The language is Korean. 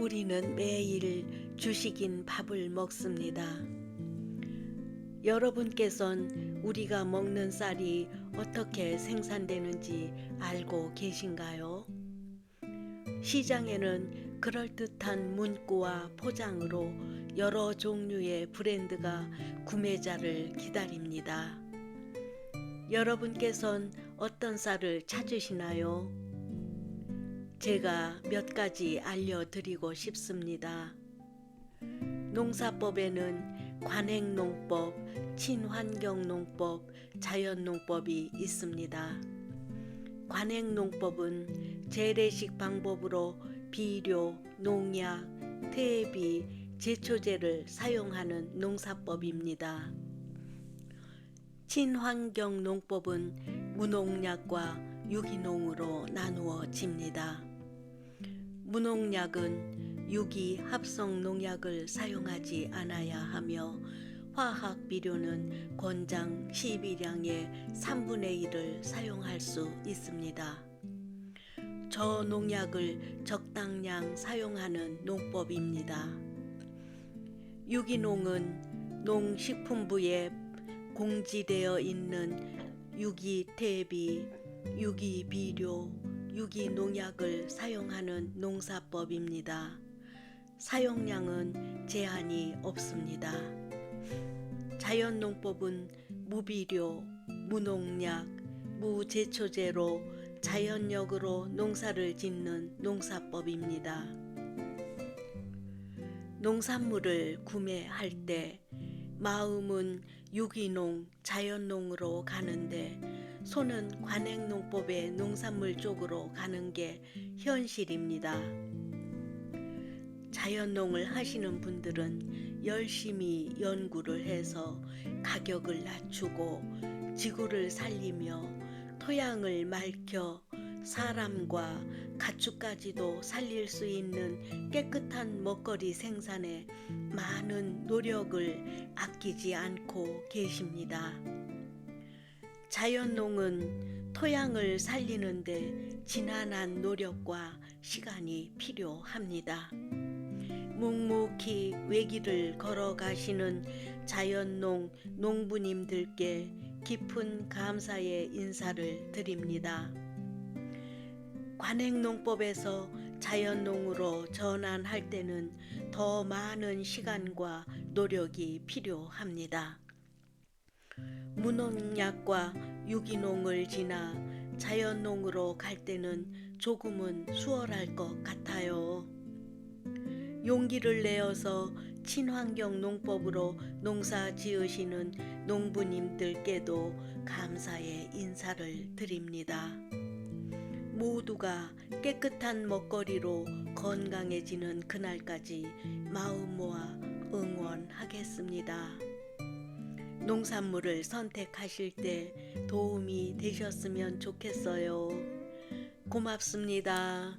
우리는 매일 주식인 밥을 먹습니다. 여러분께선 우리가 먹는 쌀이 어떻게 생산되는지 알고 계신가요? 시장에는 그럴듯한 문구와 포장으로 여러 종류의 브랜드가 구매자를 기다립니다. 여러분께선 어떤 쌀을 찾으시나요? 제가 몇 가지 알려드리고 싶습니다. 농사법에는 관행농법, 친환경농법, 자연농법이 있습니다. 관행농법은 재래식 방법으로 비료, 농약, 퇴비, 제초제를 사용하는 농사법입니다. 친환경 농법은 무농약과 유기농으로 나누어집니다. 무농약은 유기 합성 농약을 사용하지 않아야 하며 화학 비료는 권장 12량의 3분의 1을 사용할 수 있습니다. 저농약을 적당량 사용하는 농법입니다. 유기농은 농식품부에 공지되어 있는 유기 대비, 유기 비료, 유기 농약을 사용하는 농사법입니다. 사용량은 제한이 없습니다. 자연농법은 무비료, 무농약, 무제초제로 자연력으로 농사를 짓는 농사법입니다. 농산물을 구매할 때 마음은 유기농, 자연농으로 가는데 손은 관행농법의 농산물 쪽으로 가는 게 현실입니다. 자연농을 하시는 분들은 열심히 연구를 해서 가격을 낮추고 지구를 살리며 토양을 맑혀 사람과 가축까지도 살릴 수 있는 깨끗한 먹거리 생산에 많은 노력을 아끼지 않고 계십니다. 자연농은 토양을 살리는데 지난한 노력과 시간이 필요합니다. 묵묵히 외길을 걸어가시는 자연농 농부님들께 깊은 감사의 인사를 드립니다. 관행농법에서 자연농으로 전환할 때는 더 많은 시간과 노력이 필요합니다. 무농약과 유기농을 지나 자연농으로 갈 때는 조금은 수월할 것 같아요. 용기를 내어서 친환경 농법으로 농사 지으시는 농부님들께도 감사의 인사를 드립니다. 모두가 깨끗한 먹거리로 건강해지는 그날까지 마음 모아 응원하겠습니다. 농산물을 선택하실 때 도움이 되셨으면 좋겠어요. 고맙습니다.